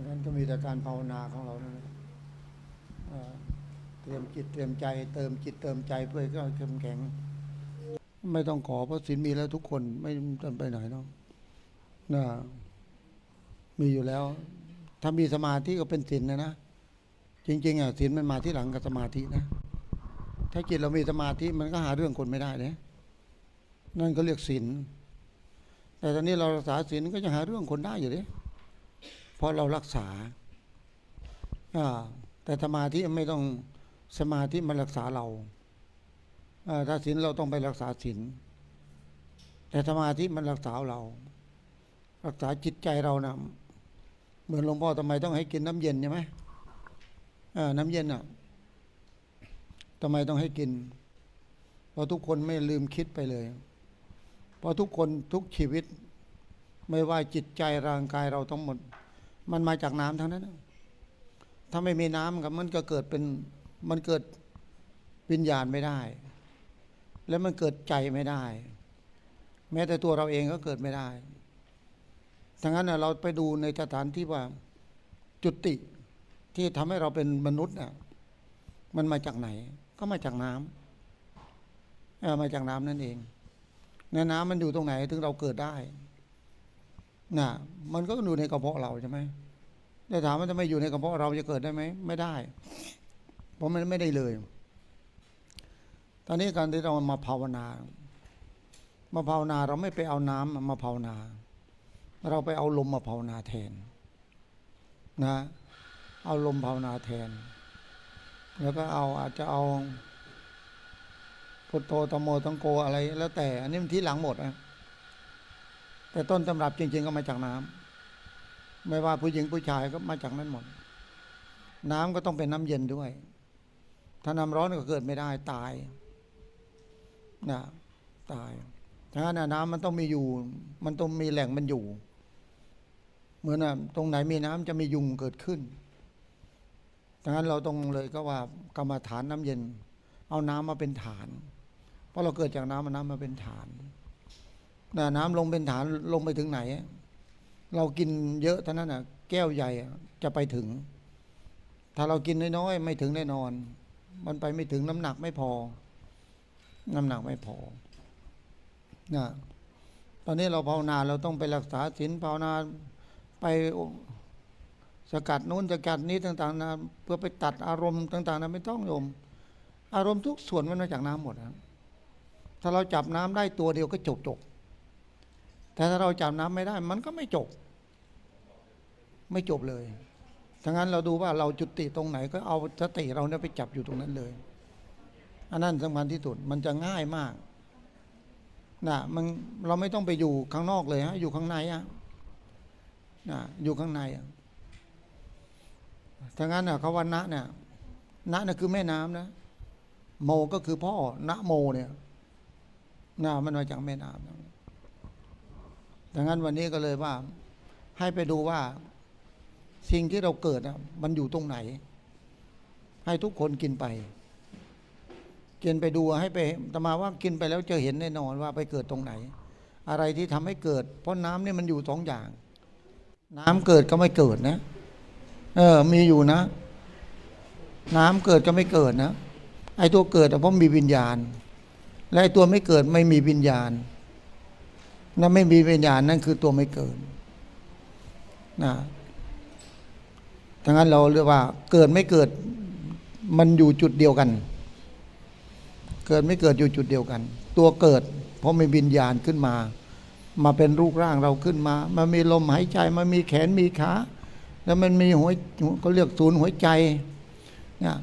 ังนั้นก็มีแต่การภาวนาของเรานั่นแหละเตรียมจิตเตรียมใจ เติมจิตเติมใจเพื่อให้เข้มแข็ง ไม่ต้องขอเพราะศีลมีแล้วทุกคนไม่ต้องไปไหนเนาะนะมีอยู่แล้ว ถ้ามีสมาธิก็เป็นศีลนะนะจริงๆอะศีลมันมาที่หลังกับสมาธินะ ถ้าจิตเรามีสมาธิมันก็หาเรื่องคนไม่ได้เลยนั่นก็เรียกศีลแต่ตอนนี้เรารักษาศีลก็จะหาเรื่องคนได้อยู่เลย เพราะเรารักษา แต่สมาธิไม่ต้องสมาธิมันรักษาเราถ้าศีลเราต้องไปรักษาศีลแต่สมาธิมันรักษาเรา รักษาจิตใจเรานะเหมือนหลวงพ่อทำไมต้องให้กินน้ำเย็นใช่ไหมน้ำเย็นอะทำไมต้องให้กิน เพราะทุกคนไม่ลืมคิดไปเลย เพราะทุกคนทุกชีวิต ไม่ว่าจิตใจร่างกายเราทั้งหมด มันมาจากน้ำทั้งนั้น ถ้าไม่มีน้ำกับมันก็เกิดเป็นมันเกิดวิญญาณไม่ได้ แล้วมันเกิดใจไม่ได้ แม้แต่ตัวเราเองก็เกิดไม่ได้ทั้งนั้นเราไปดูในสถานที่ว่าจุติที่ทำให้เราเป็นมนุษย์น่ะมันมาจากไหน ก็มาจากน้ำเออมาจากน้ำนั่นเองในน้ำมันอยู่ตรงไหนถึงเราเกิดได้ น่ะมันก็อยู่ในกระเพาะเราใช่ไหมแต่ถามว่าจะไม่อยู่ในกระเพาะเราจะเกิดได้ไหมไม่ได้ เพราะมันไม่ได้เลย ตอนนี้การที่เรามาภาวนา มาภาวนาเราไม่ไปเอาน้ำมาภาวนา เราไปเอาลมมาภาวนาแทน นะ เอาลมภาวนาแทน แล้วก็เอาอาจจะเอาพุทโธตมโมตังโกอะไร แล้วแต่ อันนี้มันที่หลังหมดนะ แต่ต้นตำรับจริง ๆ ก็มาจากน้ำไม่ว่าผู้หญิงผู้ชายก็มาจากนั้นหมด น้ำก็ต้องเป็นน้ำเย็นด้วย ถ้าน้ำร้อนก็เกิดไม่ได้ตายนะตายฉะนั้นน่ะน้ำมันต้องมีอยู่ มันต้องมีแหล่งมันอยู่ เหมือนะตรงไหนมีน้ำจะมียุงเกิดขึ้นดังนั้นเราต้องเลยก็ว่ากรรมฐานน้ำเย็น เอาน้ำมาเป็นฐาน เพราะเราเกิดจากน้ำมาน้ำมาเป็นฐาน น้ำลงเป็นฐานลงไปถึงไหน เรากินเยอะเท่านั้นน่ะ แก้วใหญ่จะไปถึง ถ้าเรากินน้อยๆไม่ถึงแน่นอน มันไปไม่ถึงน้ำหนักไม่พอ น้ำหนักไม่พอนะตอนนี้เราภาวนาเราต้องไปรักษาศีลภาวนาไปสกัดนู้นสกัดนี้ต่างๆนะเพื่อไปตัดอารมณ์ต่าง ๆนะไม่ต้องโยม อารมณ์ทุกส่วนมันมาจากน้ำหมดนะถ้าเราจับน้ำได้ตัวเดียวก็จบจบ แต่ถ้าเราจับน้ำไม่ได้ มันก็ไม่จบ ไม่จบเลยทั้งนั้นเราดูว่าเราจุติตรงไหนก็เอาสติเราเนี่ยไปจับอยู่ตรงนั้นเลย อันนั้นสำคัญที่สุดมันจะง่ายมากนะมันเราไม่ต้องไปอยู่ข้างนอกเลยฮะอยู่ข้างในอะนะอยู่ข้างในอะทั้งนั้นน่ะคำว่านะเนี่ยนะน่ะคือแม่น้ำนะโมก็คือพ่อนะโมเนี่ยนะมันมาจากแม่น้ำนะ ดังนั้นวันนี้ก็เลยว่าให้ไปดูว่าสิ่งที่เราเกิดมันอยู่ตรงไหน ให้ทุกคนกินไป กินไปดูให้ไปตมาว่ากินไปแล้วจะเห็นแน่นอนว่าไปเกิดตรงไหน อะไรที่ทำให้เกิด เพราะน้ำนี่มันอยู่สองอย่าง น้ำเกิดก็ไม่เกิดนะ เออ มีอยู่นะ น้ำเกิดก็ไม่เกิดนะไอ้ตัวเกิดเพราะมีวิญญาณ และไอ้ตัวไม่เกิดไม่มีวิญญาณ นั่นไม่มีวิญญาณนั่นคือตัวไม่เกิดนะทั้งนั้นเราเรียกว่าเกิดไม่เกิดมันอยู่จุดเดียวกัน เกิดไม่เกิดอยู่จุดเดียวกัน ตัวเกิด เพราะมีวิญญาณขึ้นมา มาเป็นรูปร่างเราขึ้นมา มันมีลมหายใจ มันมีแขนมีขาแล้วมันมีหัวเขาเรียกศูนย์หัวใจเนี่ย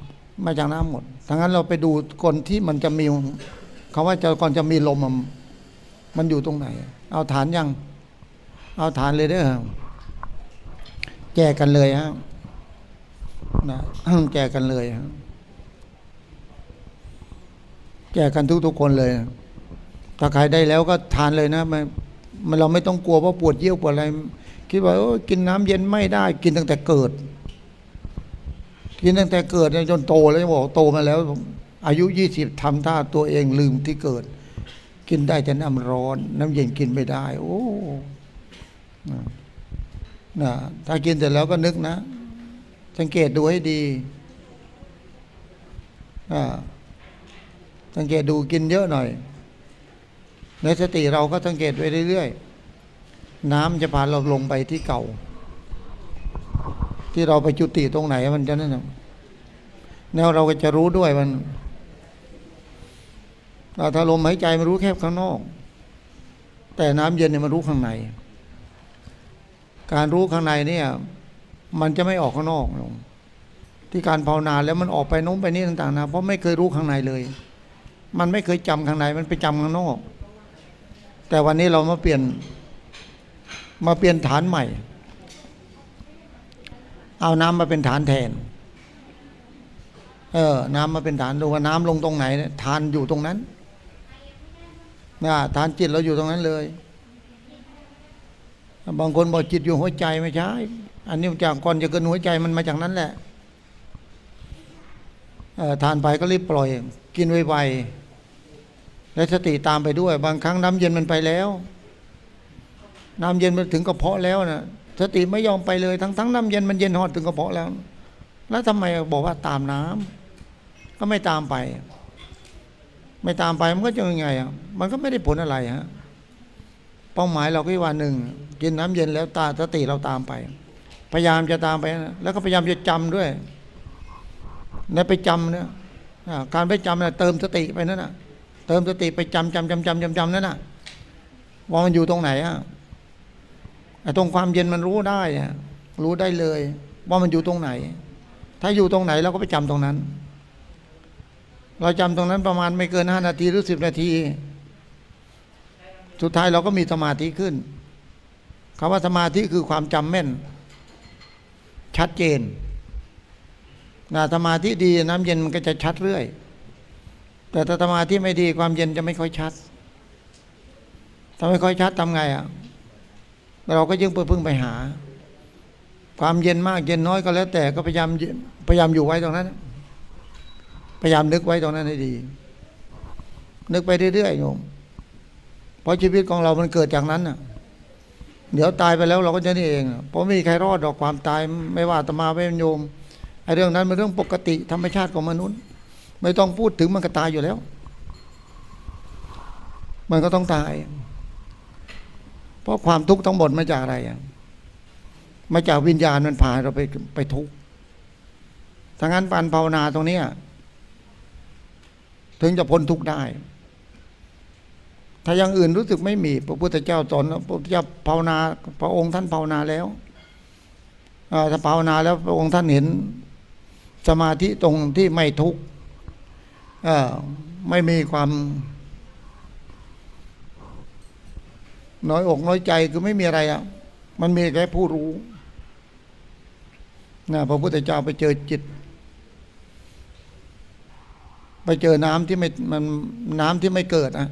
มาจากน้ำหมดทั้งนั้นเราไปดูคนที่มันจะมีคาว่าจะก่อนจะมีลมมันอยู่ตรงไหน เอาฐานยัง เอาฐานเลยเด้อแจกกันเลยฮะนะแจกกันเลยฮะแจกกันทุกๆคนเลย ถ้าใครได้แล้วก็ทานเลยนะมันมันเราไม่ต้องกลัวว่าปวดเยี่ยวปวดอะไร คิดว่าโอ้กินน้ำเย็นไม่ได้ กินตั้งแต่เกิด กินตั้งแต่เกิดจนโตแล้วบอกโตมาแล้ว อายุยี่สิบทำท่าตัวเองลืมที่เกิด กินได้แต่น้ำร้อน น้ำเย็นกินไม่ได้ โอ้นะถ้ากินเสร็จแล้วก็นึกนะ สังเกตดูให้ดีอ่าสังเกตดูกินเยอะหน่อยในสติเราก็สังเกตไปเรื่อยๆ น้ำจะพาเราลงไปที่เก่า ที่เราไปจุติตรงไหนมันจะนั่นนะแนวเราก็จะรู้ด้วยมัน ถ้าลมหายใจมันรู้แค่ข้างนอก แต่น้ำเย็นเนี่ยมันรู้ข้างใน การรู้ข้างในเนี่ย มันจะไม่ออกข้างนอกลงที่การภาวนาแล้วมันออกไปน้มไปนี่ต่างๆนะเพราะไม่เคยรู้ข้างในเลย มันไม่เคยจำข้างในมันไปจำข้างนอก แต่วันนี้เรามาเปลี่ยน มาเปลี่ยนฐานใหม่ เอาน้ำมาเป็นฐานแทน เออ น้ำมาเป็นฐานดูว่าน้ำลงตรงไหนฐานอยู่ตรงนั้น นะฐานจิตเราอยู่ตรงนั้นเลย บางคนบอกจิตอยู่หัวใจไม่ใช่ อันนี้จากก่อนจะเกินหัวใจมันมาจากนั้นแหละทานไปก็รีบปล่อย กินไวๆและสติตามไปด้วย บางครั้งน้ำเย็นมันไปแล้ว น้ำเย็นมันถึงกระเพาะแล้วนะสติไม่ยอมไปเลย ทั้งทั้งน้ำเย็นมันเย็นหอดถึงกระเพาะแล้ว แล้วทำไมบอกว่าตามน้ำก็ไม่ตามไป ไม่ตามไปมันก็จะยังไงอะมันก็ไม่ได้ผลอะไรฮะเป้าหมายเราก็ว่าหนึ่งกินน้ำเย็นแล้วตาสติเราตามไป พยายามจะตามไปนะแล้วก็พยายามจะจำด้วยในไปจำเนี่ยการไปจำเนี่ยเติมสติไปนั่นน่ะ เติมสติไปจำจำจำจำจำจำนั่นน่ะว่ามันอยู่ตรงไหนอะตรงความเย็นมันรู้ได้รู้ได้เลย ว่ามันอยู่ตรงไหน ถ้าอยู่ตรงไหนเราก็ไปจำตรงนั้น เราจำตรงนั้นประมาณไม่เกินห้านาทีหรือสิบนาที สุดท้ายเราก็มีสมาธิขึ้นคำว่าสมาธิคือความจำแม่น ชัดเจนนะสมาธิดีน้ำเย็นมันก็จะชัดเรื่อย แต่ถ้าสมาธิไม่ดีความเย็นจะไม่ค่อยชัดถ้าไม่ค่อยชัดทำไงอะ เราก็ยิ่งไปพึ่งไปหา ความเย็นมากเย็นน้อยก็แล้วแต่ก็พยายามพยายามอยู่ไว้ตรงนั้น พยายามนึกไว้ตรงนั้นให้ดี นึกไปเรื่อยๆโยมเพราะชีวิตของเรามันเกิดจากนั้นน่ะ เดี๋ยวตายไปแล้วเราก็จะนี่เองเพราะไม่มีใครรอดดอกความตายไม่ว่าตมาไม่เป็นโยมไอ้เรื่องนั้นเป็นเรื่องปกติธรรมชาติของมนุษย์ ไม่ต้องพูดถึงมันก็ตายอยู่แล้ว มันก็ต้องตาย เพราะความทุกข์ทั้งหมดมาจากอะไรอะมาจากวิญญาณมันพาเราไปไปทุกข์ถ้างั้นปันภาวนาตรงเนี้ย ถึงจะพ้นทุกข์ได้ ถ้าอย่างอื่นรู้สึกไม่มี พระพุทธเจ้าสอนพระพุทธเจ้าภาวนาพระองค์ท่านภาวนาแล้วถ้าภาวนาแล้วพระองค์ท่านเห็นสมาธิตรงที่ไม่ทุกข์ไม่มีความ น้อยอกน้อยใจคือไม่มีอะไรอะ มันมีแค่ผู้รู้นะพระพุทธเจ้าไปเจอจิต ไปเจอน้ำที่ไม่มันน้ำที่ไม่เกิดอะ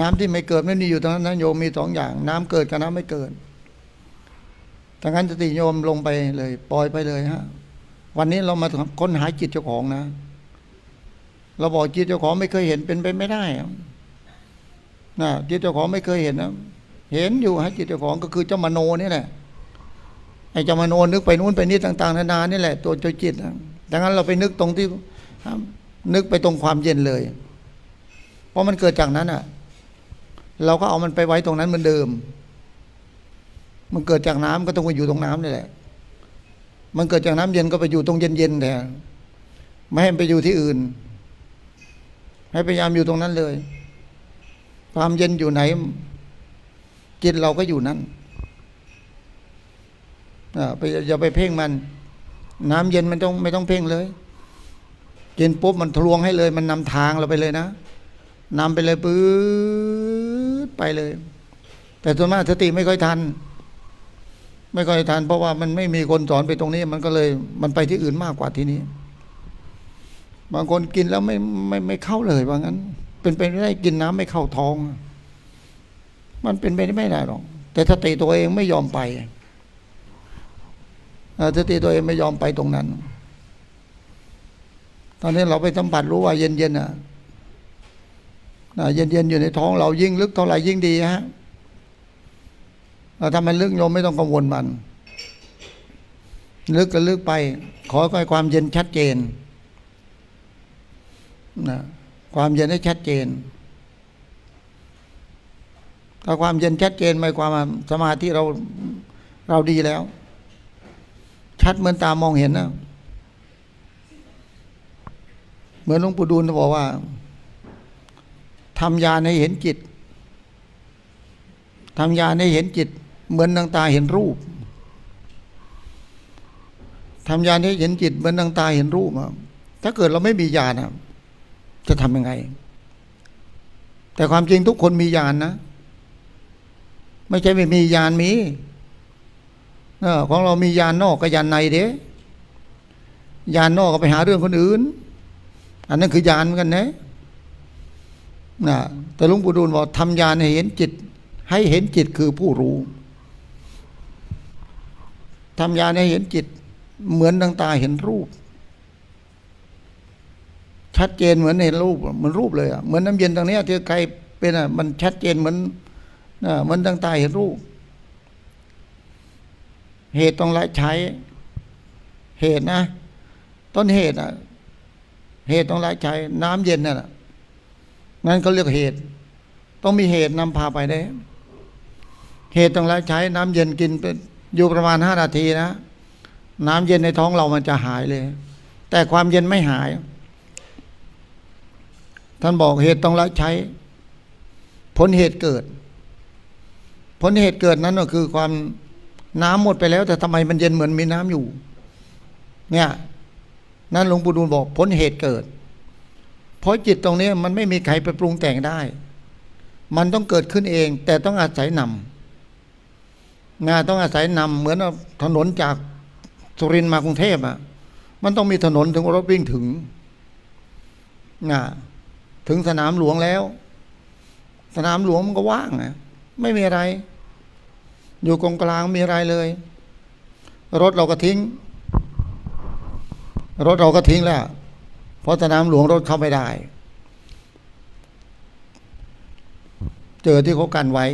น้ำที่ไม่เกิดไม่มีอยู่ตรงนั้นนะโยมมีสองอย่าง น้ำเกิดกับน้ำไม่เกิดดังนั้นสติโยมลงไปเลย ปล่อยไปเลยฮะ วันนี้เรามาค้นหาจิตเจ้าของนะ เราบอกจิตเจ้าของไม่เคยเห็นเป็นไปไม่ได้นะจิตเจ้าของไม่เคยเห็นนะเห็นอยู่ฮะจิตเจ้าของก็คือเจ้ามโนนี่แหละไอ้เจ้ามโนนึกไปนู่นไปนี่ต่าง ๆ นานานี่แหละ ตัวเจ้าจิตนะ ดังนั้นเราไปนึกตรงที่นึกไปตรงความเย็นเลย เพราะมันเกิดจากนั้นอะ เราก็เอามันไปไว้ตรงนั้นเหมือนเดิม มันเกิดจากน้ำก็ต้องไปอยู่ตรงน้ำนี่แหละ มันเกิดจากน้ำเย็นก็ไปอยู่ตรงเย็นๆแทนไม่ให้ไปอยู่ที่อื่น ให้พยายามอยู่ตรงนั้นเลย ความเย็นอยู่ไหน จิตเราก็อยู่นั้นอ่าไปอย่าไปเพ่งมัน น้ำเย็นมันต้องไม่ต้องเพ่งเลยกินปุ๊บมันทะลวงให้เลย มันนำทางเราไปเลยนะนำไปเลยปื๊ดไปเลย แต่ส่วนมากสติไม่ค่อยทัน ไม่ค่อยทัน เพราะว่ามันไม่มีคนสอนไปตรงนี้ มันก็เลยมันไปที่อื่นมากกว่าที่นี้ บางคนกินแล้วไม่ไม่ไม่เข้าเลยว่างั้น เป็นไปไม่ได้กินน้ำไม่เข้าท้อง มันเป็นไปไม่ได้หรอกแต่สติตัวเองไม่ยอมไป สติตัวเองไม่ยอมไปตรงนั้น ตอนนี้เราไปสัมผัสรู้ว่าเย็นๆอะนะเย็นๆอยู่ในท้องเรายิ่งลึกเท่าไหร่ยิ่งดีฮะเราทำมันลึกโยมไม่ต้องกังวลมัน ลึกก็ลึกไป ขอให้ความเย็นชัดเจนนะความเย็นให้ชัดเจน ถ้าความเย็นชัดเจนหมายความว่าสมาธิเราเราดีแล้ว ชัดเหมือนตามองเห็นนะ เหมือนหลวงปู่ดูลบอกว่าทำยาให้เห็นจิตทำยาให้เห็นจิต เหมือนดวงตาเห็นรูปทำยาให้เห็นจิต เหมือนดวงตาเห็นรูปอะถ้าเกิดเราไม่มีญาณอะจะทำยังไง แต่ความจริงทุกคนมีญานนะ ไม่ใช่ไม่มีญาณมี อของเรามีญาณนอกกับญาณในเด้ญาณนอกก็ไปหาเรื่องคนอื่น อันนั้นคือญาณเหมือนกันนะนะแต่ลุงปู่ดูลบอกทำญาณให้เห็นจิต ให้เห็นจิตคือผู้รู้ทำญาณให้เห็นจิต เหมือนดังตาเห็นรูป ชัดเจนเหมือนเห็นรูปเหมือนรูปเลยอะเหมือนน้ำเย็นตรงนี้ที่ใครเป็นอะมันชัดเจนเหมือนเหมือนดังตาเห็นรูป เหตุต้องละใช้ เหตุนะ ต้นเหตุอะเหตุต้องละใช้ น้ำเย็นนั่นแหะนั่นเขาเรียกเหตุ ต้องมีเหตุนำพาไปได้ เหตุต้องละใช้ น้ำเย็นกินเป็นอยู่ประมาณห้านาทีนะน้ำเย็นในท้องเรามันจะหายเลย แต่ความเย็นไม่หาย ท่านบอกเหตุต้องละใช้ ผลเหตุเกิด ผลเหตุเกิดนั้นก็คือความ น้ำหมดไปแล้ว แต่ทำไมมันเย็นเหมือนมีน้ำอยู่ เนี่ยนั่นหลวงปู่ดูลบอกผลเหตุเกิด เพราะจิตตรงนี้มันไม่มีใครไปปรุงแต่งได้ มันต้องเกิดขึ้นเอง แต่ต้องอาศัยนำงานต้องอาศัยนำเหมือนถนนจากสุรินทร์มากรุงเทพอะ มันต้องมีถนนถึงรถวิ่งถึงนะถึงสนามหลวงแล้ว สนามหลวงมันก็ว่างนะไม่มีอะไร อยู่กองกลางมีอะไรเลย รถเราก็ทิ้ง รถเราก็ทิ้งแล้วเพราะสนามหลวงรถเข้าไม่ได้ เจอที่เขากันไว้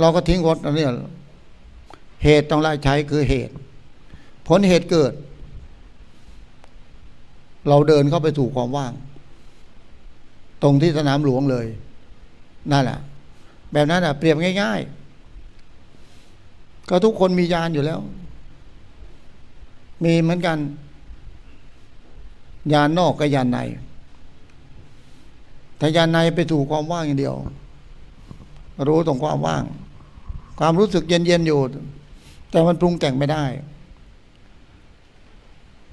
เราก็ทิ้งรถอันนี้เหตุต้องไล่ใช้คือเหตุ ผลเหตุเกิด เราเดินเข้าไปสู่ความว่าง ตรงที่สนามหลวงเลย นั่นแหละแบบนั้นอะ เปรียบง่าย ๆ ก็ทุกคนมียานอยู่แล้ว มีเหมือนกัน ยานนอกกับยานในแต่ยานในไปสู่ความว่างอย่างเดียว รู้ตรงความว่าง ความรู้สึกเย็นๆอยู่ แต่มันปรุงแต่งไม่ได้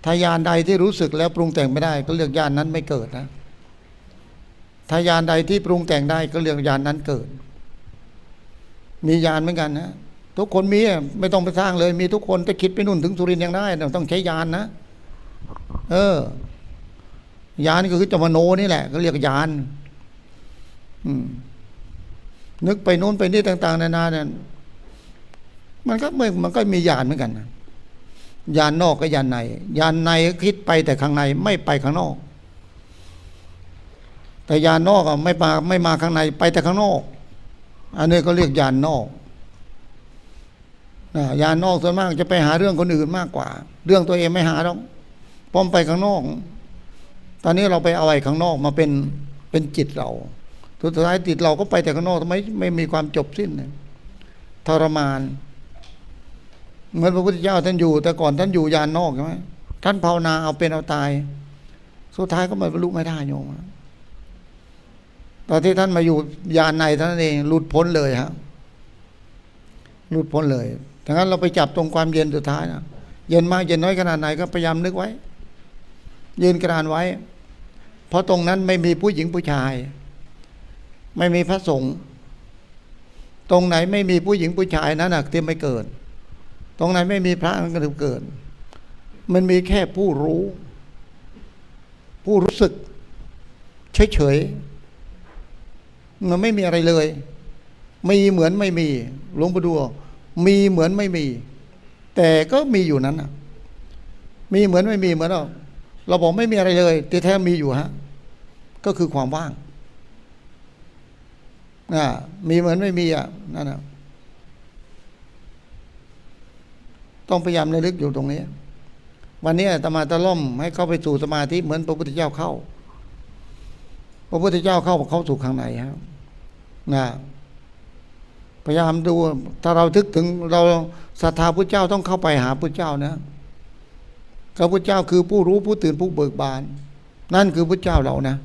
ถ้ายานใดที่รู้สึกแล้วปรุงแต่งไม่ได้ ก็เรียกยานนั้นไม่เกิดนะถ้ายานใดที่ปรุงแต่งได้ก็เรียกยานนั้นเกิด มียานเหมือนกันนะ ทุกคนมีไม่ต้องไปสร้างเลย มีทุกคนจะคิดไปนู่นถึงสุรินยังได้ต้องใช้ยานนะ เออยานก็คือจมโนนี่แหละก็เรียกยานอืมนึกไปโน้นไปนี่ต่าง ๆ นานาเนี่ยมันก็ไม่มันก็มียานเหมือนกันนะยานนอกกับยานในยานในคิดไปแต่ข้างในไม่ไปข้างนอก แต่ยานนอกอะไม่มาไม่มาข้างในไปแต่ข้างนอก อันนี้ก็เรียกยานนอก ยานนอกส่วนมากจะไปหาเรื่องคนอื่นมากกว่า เรื่องตัวเองไม่หาหรอกพอมไปข้างนอก ตอนนี้เราไปเอาไอ้ข้างนอกมาเป็นเป็นจิตเราสุดท้ายจิตเราก็ไปแต่ข้างนอกทำไมไม่มีความจบสิ้นทรมานเหมือนพระพุทธเจ้าท่านอยู่ แต่ก่อนท่านอยู่ยานนอกใช่ไหมท่านภาวนาเอาเป็นเอาตาย สุดท้ายก็ไม่บรรลุไม่ได้โยมตอนที่ท่านมาอยู่ยานในท่านเองหลุดพ้นเลยฮะหลุดพ้นเลย ดังนั้นเราไปจับตรงความเย็นสุดท้ายนะเย็นมากเย็นน้อยขนาดไหนก็พยายามนึกไว้ ยืนกระดานไว้ เพราะตรงนั้นไม่มีผู้หญิงผู้ชาย ไม่มีพระสงฆ์ตรงไหนไม่มีผู้หญิงผู้ชายนั้นหนักเตรียมไม่เกิด ตรงไหนไม่มีพระมันก็ถึงเกิด มันมีแค่ผู้รู้ ผู้รู้สึก เฉยๆมันไม่มีอะไรเลย มีเหมือนไม่มีหลวงปู่ดู มีเหมือนไม่มี แต่ก็มีอยู่นั้นอะ มีเหมือนไม่มีเหมือนเราเราบอกไม่มีอะไรเลยแต่แท้มีอยู่ฮะ ก็คือความว่างอ่ามีเหมือนไม่มีอะนั่นอะต้องพยายามในลึกอยู่ตรงนี้ วันนี้ตมาตะล่มให้เข้าไปสู่สมาธิเหมือนพระพุทธเจ้าเข้า พระพุทธเจ้าเข้าเขาสู่ข้างในครับนะ พยายามดูถ้าเราทึกถึงเราศรัทธาพระเจ้าต้องเข้าไปหาพระเจ้านะพระพุทธเจ้าคือผู้รู้ผู้ตื่นผู้เบิกบาน นั่นคือพระเจ้าเรานะ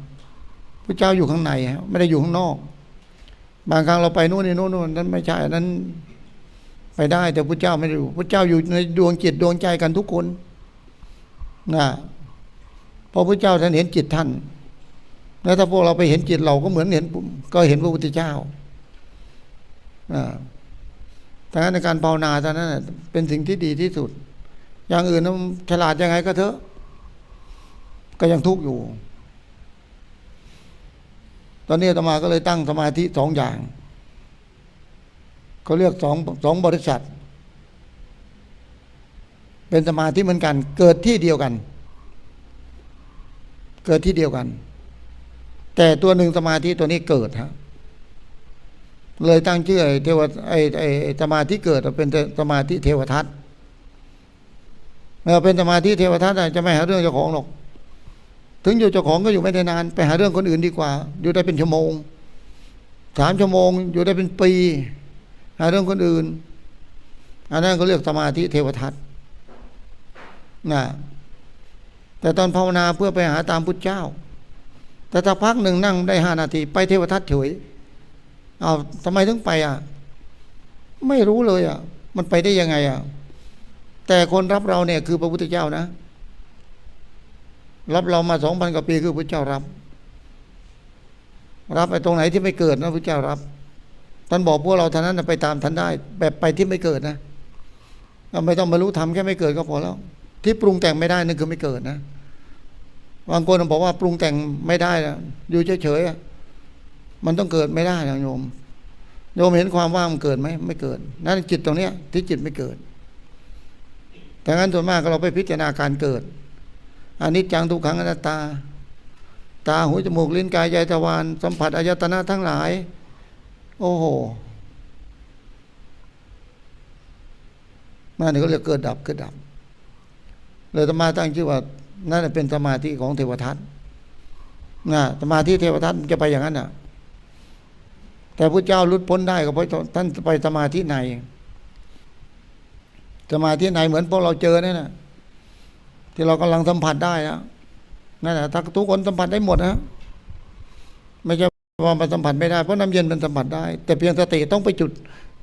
พระเจ้าอยู่ข้างในฮะไม่ได้อยู่ข้างนอก บางครั้งเราไปนู่นนี่นู่นนู่นนั้นไม่ใช่นั้น ไปได้ แต่พระเจ้าไม่ได้อยู่พระเจ้าอยู่ในดวงจิตดวงใจกันทุกคนนะพราะพระเจ้าท่านเห็นจิตท่านแล้วถ้าพวกเราไปเห็นจิตเราก็เหมือนเห็นก็เห็นพระพุทธเจ้า ดังนั้นในการภาวนาตอนนั้นเป็นสิ่งที่ดีที่สุด อย่างอื่นนะฉลาดยังไงก็เถอะ ก็ยังทุกข์อยู่ ตอนนี้ตมาก็เลยตั้งสมาธิสองอย่างเขาเรียกสองสองบริษัท เป็นสมาธิเหมือนกัน เกิดที่เดียวกัน เกิดที่เดียวกัน แต่ตัวหนึ่งสมาธิตัวนี้เกิดฮะ เลยตั้งชื่อไอ้เทวไอ้ไอ้ไอ้สมาธิเกิดเป็นสมาธิเทวทัตเมื่อเป็นสมาธิเทวทัตน่ะจะไม่หาเรื่องเจ้าของหรอก ถึงอยู่เจ้าของก็อยู่ไม่ได้นาน ไปหาเรื่องคนอื่นดีกว่า อยู่ได้เป็นชั่วโมงสามชั่วโมง อยู่ได้เป็นปี หาเรื่องคนอื่นอันนั้นก็เรียกสมาธิเทวทัตนะแต่ตอนภาวนาเพื่อไปหาตามพุทธเจ้า แต่ถ้าพักหนึ่งนั่งได้ห้านาที ไปเทวทัตเฉย เอาทำไมถึงไปอะ ไม่รู้เลยอะ มันไปได้ยังไงอะ แต่คนรับเราเนี่ยคือพระพุทธเจ้านะ รับเรามาสองพันกว่าปีคือพระเจ้ารับ รับไปตรงไหนที่ไม่เกิดนะพระเจ้ารับท่านบอกพวกเราท่านั้นไปตามท่านได้ แบบไปที่ไม่เกิดนะเราไม่ต้องบรรลุธรรมแค่ไม่เกิดก็พอแล้ว ที่ปรุงแต่งไม่ได้นั่นคือไม่เกิดนะบางคนบอกว่าปรุงแต่งไม่ได้นะอยู่เฉยๆ มันต้องเกิดไม่ได้นะโยม โยมเห็นความว่างมันเกิดไหมไม่เกิด นั่นจิตตรงเนี้ย ที่จิตไม่เกิด แต่งั้นส่วนมากเราไปพิจารณาการเกิดอันิจจังทุกขังอนัตตา ตาหูจมูกลิ้นกายใจทวารสัมผัสอายตนะทั้งหลาย โอ้โหนั่นนี่ก็เรียกเกิดดับเกิดดับเลยธรรมาตั้งชื่อว่านั่นเป็นสมาธิของเทวทัตนะสมาธิเทวทัตมันจะไปอย่างนั้นน่ะ แต่พระเจ้าลุดพ้นได้ก็เพราะท่านไปสมาธิไหนสมาธิไหนเหมือนพวกเราเจอเนี่ยนะที่เรากำลังสัมผัสได้นะนั่นแหละทุกคนสัมผัสได้หมดนะไม่ใช่ว่ามันสัมผัสไม่ได้เพราะน้ำเย็นมันสัมผัสได้ แต่เพียงสติต้องไปจุด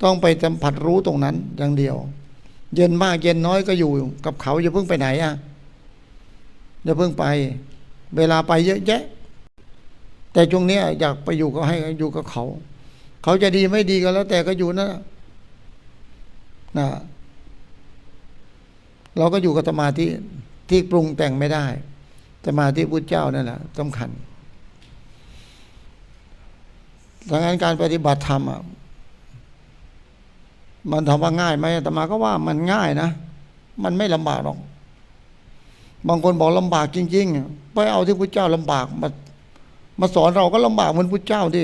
ต้องไปสัมผัสรู้ตรงนั้น อย่างเดียว เย็นมากเย็นน้อยก็อยู่กับเขาอย่าเพิ่งไปไหนอะอย่าเพิ่งไป เวลาไปเยอะแยะ แต่ช่วงนี้อยากไปอยู่ก็ให้อยู่กับเขา เขาจะดีไม่ดีก็แล้ว แต่ก็อยู่นั่นนะนะเราก็อยู่กับสมาธิที่ปรุงแต่งไม่ได้สมาธิพุทธเจ้านั่นแหละสำคัญดังนั้นการปฏิบัติธรรมอะมันถามว่าง่ายไหมแต่มาก็ว่ามันง่ายนะ มันไม่ลำบากหรอก บางคนบอกลำบากจริงๆไปเอาที่พุทธเจ้าลำบากมามาสอนเราก็ลำบากเหมือนพุทธเจ้าดิ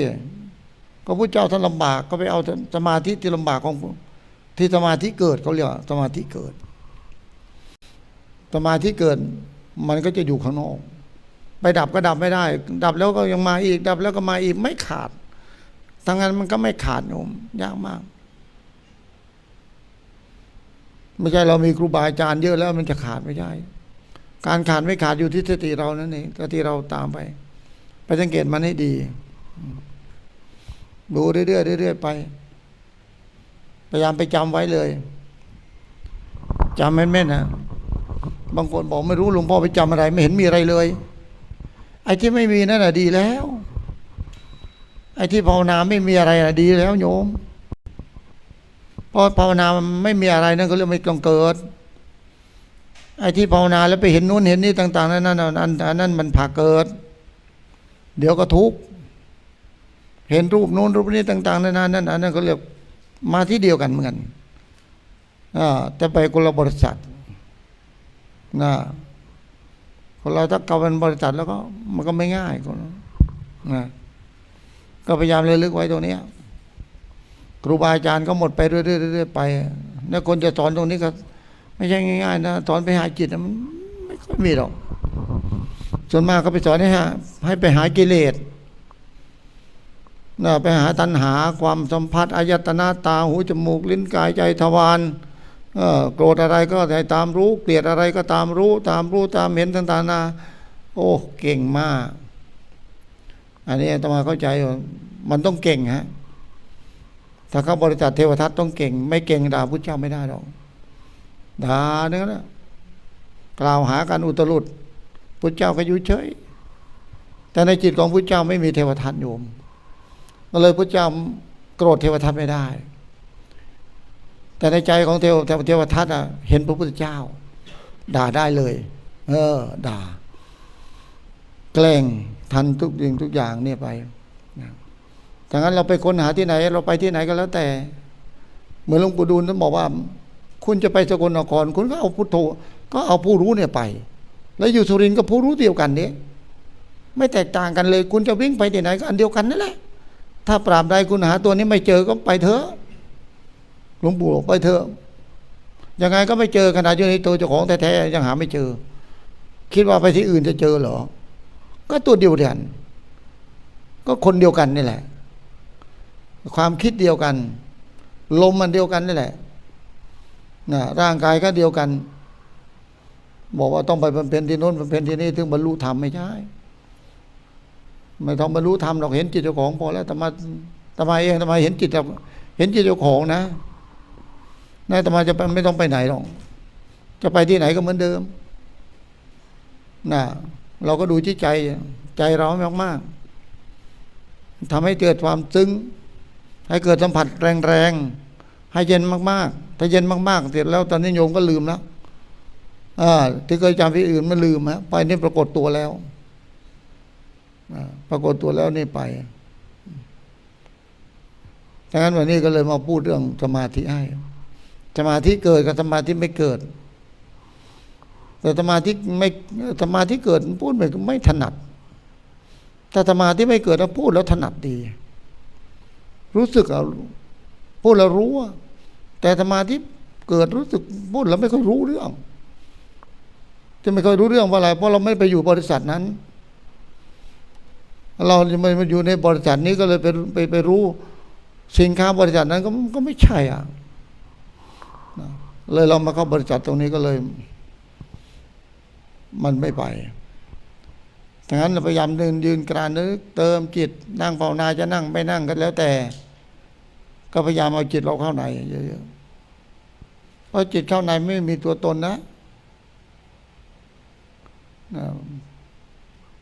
ก็พุทธเจ้าท่านลำบากก็ไปเอาสมาธิที่ลำบากของที่สมาธิเกิดเขาเรียกสมาธิเกิดสมาธิเกิดมันก็จะอยู่ข้างนอก ไปดับก็ดับไม่ได้ ดับแล้วก็ยังมาอีก ดับแล้วก็มาอีกไม่ขาดทั้งนั้นมันก็ไม่ขาดโยมยากมาก ไม่ใช่เรามีครูบาอาจารย์เยอะแล้วมันจะขาดไม่ใช่การขาดไม่ขาดอยู่ที่สติเรานั่นเองสติเราตามไป ไปสังเกตมันให้ดี ดูเรื่อยๆเรื่อยๆไป พยายามไปจำไว้เลยจำแม่นๆนะบางคนบอกไม่รู้หลวงพ่อไปจำอะไร ไม่เห็นมีอะไรเลย ไอ้ที่ไม่มีนั่นแหะดีแล้ว ไอ้ที่ภาวนาไม่มีอะไรน่ะดีแล้วโยมเพราะภาวนาไม่มีอะไรนั่นก็เรื่องไม่ต้องเกิด ไอ้ที่ภาวนาแล้วไปเห็นนู้นเห็นนี่ต่าง ๆ นั่นนั่นอันอันนั้นมันผ่าเกิด เดี๋ยวก็ทุกข์ เห็นรูปนู้นรูปนี้ต่างๆนั่นนั่นอันนั้นก็เรียกมาที่เดียวกันเหมือนกันอ่าแต่ไปคนละบริษัทนะคนเราถ้าเกาเป็นบริษัทแล้วก็มันก็ไม่ง่ายคนนะก็พยายามเลยลึกไว้ตรงนี้ครูบาอาจารย์ก็หมดไปเรื่อยๆไปแล้วคนจะสอนตรงนี้ก็ ไม่ใช่ง่ายๆนะสอนไปหาจิตมันไม่ค่อยมีหรอกส่วนมากเขาไปสอนให้หาให้ไปหากิเลส นะไปหาตัณหาความสัมผัสอายตนะตาหูจมูกลิ้นกายใจทวารโกรธอะไรก็ให้ตามรู้ เกลียดอะไรก็ตามรู้ ตามรู้ตามเห็นต่างๆนาโอ้เก่งมาก อันนี้อาตมาเข้าใจว่ามันต้องเก่งฮะถ้าเขาบริจาคเทวทัตต้องเก่ง ไม่เก่งด่าพุทธเจ้าไม่ได้หรอกด่าเนี่ยนะกล่าวหากันอุตรุดพุทธเจ้าก็ยู่เฉย แต่ในจิตของพุทธเจ้าไม่มีเทวทัตโยม ก็เลยพุทธเจ้าโกรธเทวทัตไม่ได้ แต่ในใจของเทวเทวทัตอะ เห็นพระพุทธเจ้า ด่าได้เลย เออ ด่า แกล้งทันทุกสิ่งทุกอย่างเนี่ยไปนะดังนั้นเราไปค้นหาที่ไหน เราไปที่ไหนก็แล้วแต่ เหมือนหลวงปู่ดูลท่านบอกว่า คุณจะไปสกลนคร คุณก็เอาพุทโธก็เอาผู้รู้เนี่ยไป แล้วอยู่สุรินทร์ก็ผู้รู้เดียวกันเนี่ยไม่แตกต่างกันเลย คุณจะวิ่งไปที่ไหนก็อันเดียวกันนั่นแหละ ถ้าปราบใดคุณหาตัวนี้ไม่เจอก็ไปเถอะหลวงปู่บอกไปเถอะยังไงก็ไม่เจอขนาดอยู่ในตัวเจ้าของแท้ๆยังหาไม่เจอ คิดว่าไปที่อื่นจะเจอเหรอ ก็ตัวเดียวกัน ก็คนเดียวกันนี่แหละ ความคิดเดียวกัน ลมมันเดียวกันนี่แหละนะร่างกายก็เดียวกัน บอกว่าต้องไปบำเพ็ญที่โน้นบำเพ็ญที่นี่ถึงบรรลุธรรมไม่ใช่ ไม่ต้องบรรลุธรรมหรอกเห็นจิตเจ้าของพอแล้วแต่มาแต่มเองแต่มเห็นจิตเห็นจิตเจ้าของนะนายแต่มาจะไปไม่ต้องไปไหนหรอก จะไปที่ไหนก็เหมือนเดิมนะเราก็ดูที่ใจ ใจเรามากๆทำให้เกิดความซึ้ง ให้เกิดสัมผัสแรงๆ ให้เย็นมากๆ ถ้าเย็นมากๆ เสร็จแล้วตอนนี้โยมก็ลืมแล้วอ่าที่เคยจำที่อื่นมันลืมฮะไปนี่ปรากฏตัวแล้ว ปรากฏตัวแล้วนี่ไปดังนั้นวันนี้ก็เลยมาพูดเรื่องสมาธิให้ สมาธิเกิดกับสมาธิไม่เกิด แต่สมาธิไม่สมาธิเกิดพูดไม่ไม่ถนัดแต่สมาธิไม่เกิดแล้วพูดแล้วถนัดดี รู้สึกเอาพูดแล้วรู้ แต่สมาธิเกิดรู้สึกพูดแล้วไม่ค่อยรู้เรื่องจะไม่ค่อยรู้เรื่องว่าอะไร เพราะเราไม่ไปอยู่บริษัทนั้น เราจะไม่มาอยู่ในบริษัทนี้ก็เลยไปไปไปรู้สินค้าบริษัทนั้นก็ก็ไม่ใช่อะเลยเรามาเข้าบริษัทตรงนี้ก็เลย มันไม่ไปดังนั้นเราพยายามเดินยืนกรานนึกเติมจิตนั่งภาวนาจะนั่งไม่นั่งก็แล้วแต่ ก็พยายามเอาจิตเราเข้าในเยอะๆเพราะจิตเข้าในไม่มีตัวตนนะ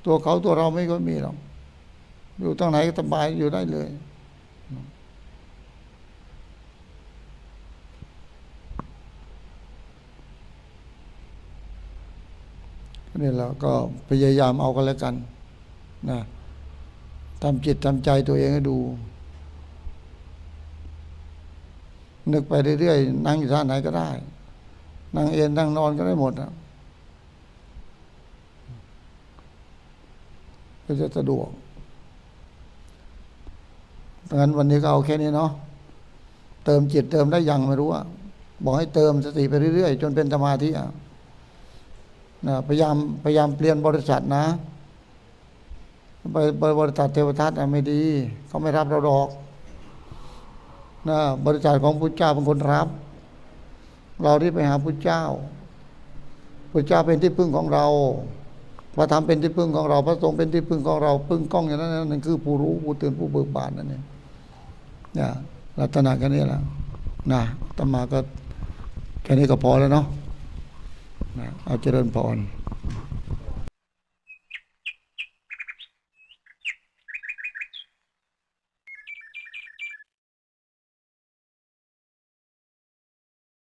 ตัวเขาตัวเราไม่ก็มีหรอก อยู่ตรงไหนสบายอยู่ได้เลย นี่เราก็พยายามเอากันแล้วกันนะทำจิตทำใจตัวเองให้ดู นึกไปเรื่อยๆ นั่งอยู่ท่าไหนก็ได้ นั่งเอนนั่งนอนก็ได้หมดนะก็จะสะดวก งั้นวันนี้ก็เอาแค่นี้เนาะเติมจิตเติมได้ยังไม่รู้อะบอกให้เติมสติไปเรื่อยๆ จนเป็นสมาธิอะนะพยายามพยายามเปลี่ยนบริษัทนะไปไปบริษัทเทวทัตอะไม่ดี เขาไม่รับเราดอกนะบริษัทของพุทธเจ้าเป็นคนรับ เราที่ไปหาพุทธเจ้าพุทธเจ้าเป็นที่พึ่งของเราพระธรรมเป็นที่พึ่งของเรา พระสงฆ์เป็นที่พึ่งของเรา พึ่งกล้องอย่างนั้นนั่นคือผู้รู้ผู้ตื่นผู้เบิกบานนั่นเอง เนี่ยลักษณะแค่นี้แหละนะตมาก็แค่นี้ก็พอแล้วเนาะนะเอาเจริญพร